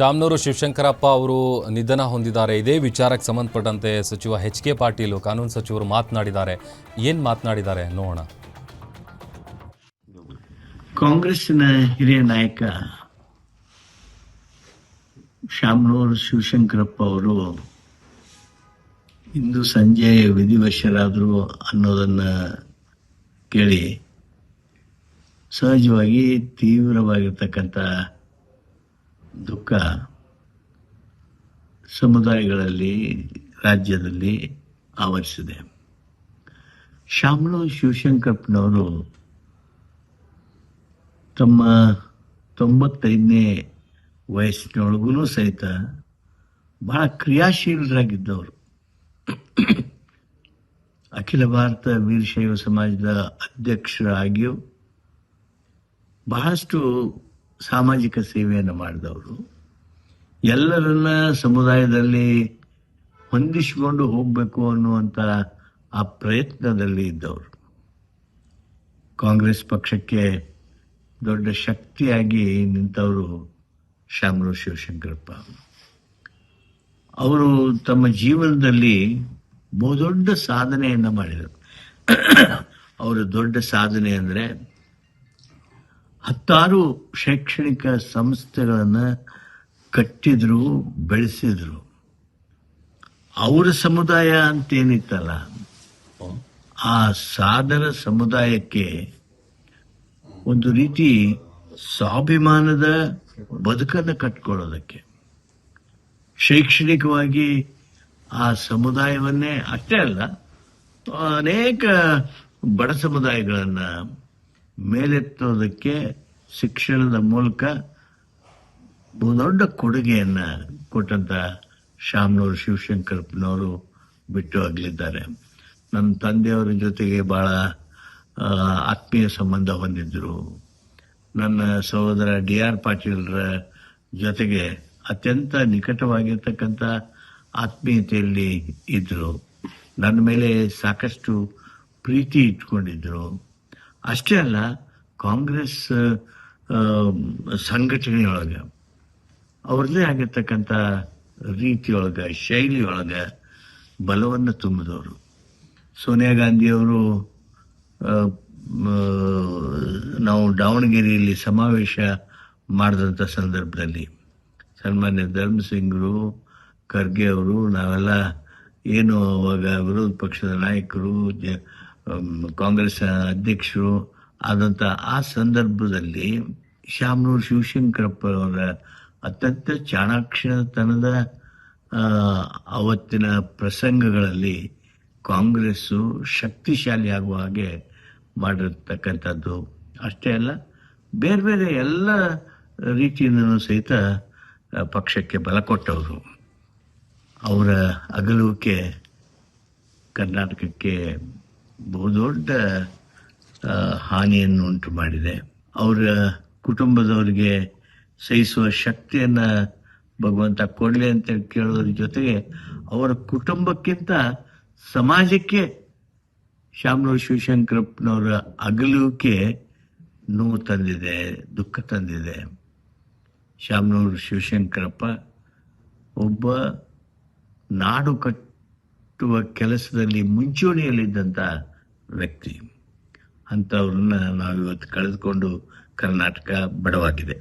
ಶಾಮನೂರು ಶಿವಶಂಕರಪ್ಪ ಅವರು ನಿಧನ ಹೊಂದಿದ್ದಾರೆ. ಇದೇ ವಿಚಾರಕ್ಕೆ ಸಂಬಂಧಪಟ್ಟಂತೆ ಸಚಿವ ಎಚ್ ಕೆ ಪಾಟೀಲ್ ಕಾನೂನು ಸಚಿವರು ಮಾತನಾಡಿದ್ದಾರೆ. ಏನು ಮಾತನಾಡಿದ್ದಾರೆ ನೋಡೋಣ. ಕಾಂಗ್ರೆಸ್ನ ಹಿರಿಯ ನಾಯಕ ಶಾಮನೂರು ಶಿವಶಂಕರಪ್ಪ ಅವರು ಇಂದು ಸಂಜೆ ವಿಧಿವಶರಾದರು ಅನ್ನೋದನ್ನು ಕೇಳಿ ಸಹಜವಾಗಿ ತೀವ್ರವಾಗಿರ್ತಕ್ಕಂಥ ದುಃಖ ಸಮುದಾಯಗಳಲ್ಲಿ, ರಾಜ್ಯದಲ್ಲಿ ಆವರಿಸಿದೆ. ಶಾಮನೂರು ಶಿವಶಂಕರಪ್ಪನವರು ತಮ್ಮ ತೊಂಬತ್ತೈದನೇ ವಯಸ್ಸಿನೊಳಗೂ ಸಹಿತ ಬಹಳ ಕ್ರಿಯಾಶೀಲರಾಗಿದ್ದವರು. ಅಖಿಲ ಭಾರತ ವೀರಶೈವ ಸಮಾಜದ ಅಧ್ಯಕ್ಷರಾಗಿಯೂ ಬಹಳಷ್ಟು ಸಾಮಾಜಿಕ ಸೇವೆಯನ್ನು ಮಾಡಿದವರು, ಎಲ್ಲರನ್ನ ಸಮುದಾಯದಲ್ಲಿ ಹೊಂದಿಸಿಕೊಂಡು ಹೋಗಬೇಕು ಅನ್ನುವಂಥ ಆ ಪ್ರಯತ್ನದಲ್ಲಿ ಇದ್ದವರು. ಕಾಂಗ್ರೆಸ್ ಪಕ್ಷಕ್ಕೆ ದೊಡ್ಡ ಶಕ್ತಿಯಾಗಿ ನಿಂತವರು ಶ್ಯಾಮರು ಶಿವಶಂಕರಪ್ಪ ಅವರು ತಮ್ಮ ಜೀವನದಲ್ಲಿ ಬಹುದೊಡ್ಡ ಸಾಧನೆಯನ್ನ ಮಾಡಿದರು. ಅವರ ದೊಡ್ಡ ಸಾಧನೆ ಅಂದರೆ ಹತ್ತಾರು ಶೈಕ್ಷಣಿಕ ಸಂಸ್ಥೆಗಳನ್ನು ಕಟ್ಟಿದ್ರು, ಬೆಳೆಸಿದ್ರು. ಅವರ ಸಮುದಾಯ ಅಂತೇನಿತ್ತಲ್ಲ, ಆ ಸಾಧನ ಸಮುದಾಯಕ್ಕೆ ಒಂದು ರೀತಿ ಸ್ವಾಭಿಮಾನದ ಬದುಕನ್ನು ಕಟ್ಕೊಳ್ಳೋದಕ್ಕೆ. ಶೈಕ್ಷಣಿಕವಾಗಿ ಆ ಸಮುದಾಯವನ್ನೇ ಅಷ್ಟೇ ಅಲ್ಲ, ಅನೇಕ ಬಡ ಸಮುದಾಯಗಳನ್ನು ಮೇಲೆತ್ತೋದಕ್ಕೆ ಶಿಕ್ಷಣದ ಮೂಲಕ ಬಹುದೊಡ್ಡ ಕೊಡುಗೆಯನ್ನ ಕೊಟ್ಟಂತ ಶ್ಯಾಮ್ನವರು ಶಿವಶಂಕರಪ್ಪನವರು ಬಿಟ್ಟು ಅಗಲಿದ್ದಾರೆ ನನ್ನ ತಂದೆಯವರ ಜೊತೆಗೆ ಆ, ಆತ್ಮೀಯ ಸಂಬಂಧ ಹೊಂದಿದ್ದರು ನನ್ನ ಸಹೋದರ ಡಿ ಆರ್ ಪಾಟೀಲ್ರ ಜೊತೆಗೆ ಅತ್ಯಂತ ನಿಕಟವಾಗಿರ್ತಕ್ಕಂಥ ಆತ್ಮೀಯತೆಯಲ್ಲಿ ಇದ್ದರು ನನ್ನ ಮೇಲೆ ಸಾಕಷ್ಟು ಪ್ರೀತಿ ಇಟ್ಕೊಂಡಿದ್ರು. ಅಷ್ಟೇ ಅಲ್ಲ, ಕಾಂಗ್ರೆಸ್ ಸಂಘಟನೆಯೊಳಗೆ, ಅವ್ರದ್ದೇ ಆಗಿರ್ತಕ್ಕಂಥ ರೀತಿಯೊಳಗೆ, ಶೈಲಿಯೊಳಗೆ ಬಲವನ್ನು ತುಂಬಿದವರು. ಸೋನಿಯಾ ಗಾಂಧಿಯವರು ನಾವು ದಾವಣಗೆರೆಯಲ್ಲಿ ಸಮಾವೇಶ ಮಾಡಿದಂಥ ಸಂದರ್ಭದಲ್ಲಿ, ಸನ್ಮಾನ್ಯ ಧರ್ಮಸಿಂಗ್ರು, ಖರ್ಗೆ ಅವರು, ನಾವೆಲ್ಲ ಏನು ಅವಾಗ ವಿರೋಧ ಪಕ್ಷದ ನಾಯಕರು ಕಾಂಗ್ರೆಸ್ ಅಧ್ಯಕ್ಷರು ಆದಂಥ ಆ ಸಂದರ್ಭದಲ್ಲಿ ಶಾಮನೂರು ಶಿವಶಂಕರಪ್ಪ ಅವರ ಅತ್ಯಂತ ಚಾಣಾಕ್ಷತನದ ಅವತ್ತಿನ ಪ್ರಸಂಗಗಳಲ್ಲಿ ಕಾಂಗ್ರೆಸ್ಸು ಶಕ್ತಿಶಾಲಿ ಆಗುವ ಹಾಗೆ ಮಾಡಿರ್ತಕ್ಕಂಥದ್ದು. ಅಷ್ಟೇ ಅಲ್ಲ, ಬೇರೆ ಬೇರೆ ಎಲ್ಲ ರೀತಿಯಿಂದನೂ ಸಹಿತ ಪಕ್ಷಕ್ಕೆ ಬಲ ಕೊಟ್ಟವರು. ಅವರ ಅಗಲುವಿಕೆ ಕರ್ನಾಟಕಕ್ಕೆ ಬಹುದೊಡ್ಡ ಹಾನಿಯನ್ನು ಉಂಟು ಮಾಡಿದೆ. ಅವರ ಕುಟುಂಬದವರಿಗೆ ಸಹಿಸುವ ಶಕ್ತಿಯನ್ನ ಭಗವಂತ ಕೊಡಲಿ ಅಂತ ಕೇಳೋದ್ರ ಜೊತೆಗೆ ಅವರ ಕುಟುಂಬಕ್ಕಿಂತ ಸಮಾಜಕ್ಕೆ ಶಾಮನೂರು ಶಿವಶಂಕರಪ್ಪನವರ ಅಗಲುವಿಕೆ ನೋವು ತಂದಿದೆ, ದುಃಖ ತಂದಿದೆ. ಶಾಮನೂರು ಶಿವಶಂಕರಪ್ಪ ಒಬ್ಬ ನಾಡು ಕಟ್ಟುವ ಕೆಲಸದಲ್ಲಿ ಮುಂಚೂಣಿಯಲ್ಲಿದ್ದಂಥ ವ್ಯಕ್ತಿ. ಅಂಥವ್ರನ್ನ ನಾವಿವತ್ತು ಕಳೆದುಕೊಂಡು ಕರ್ನಾಟಕ ಬಡವಾಗಿದೆ.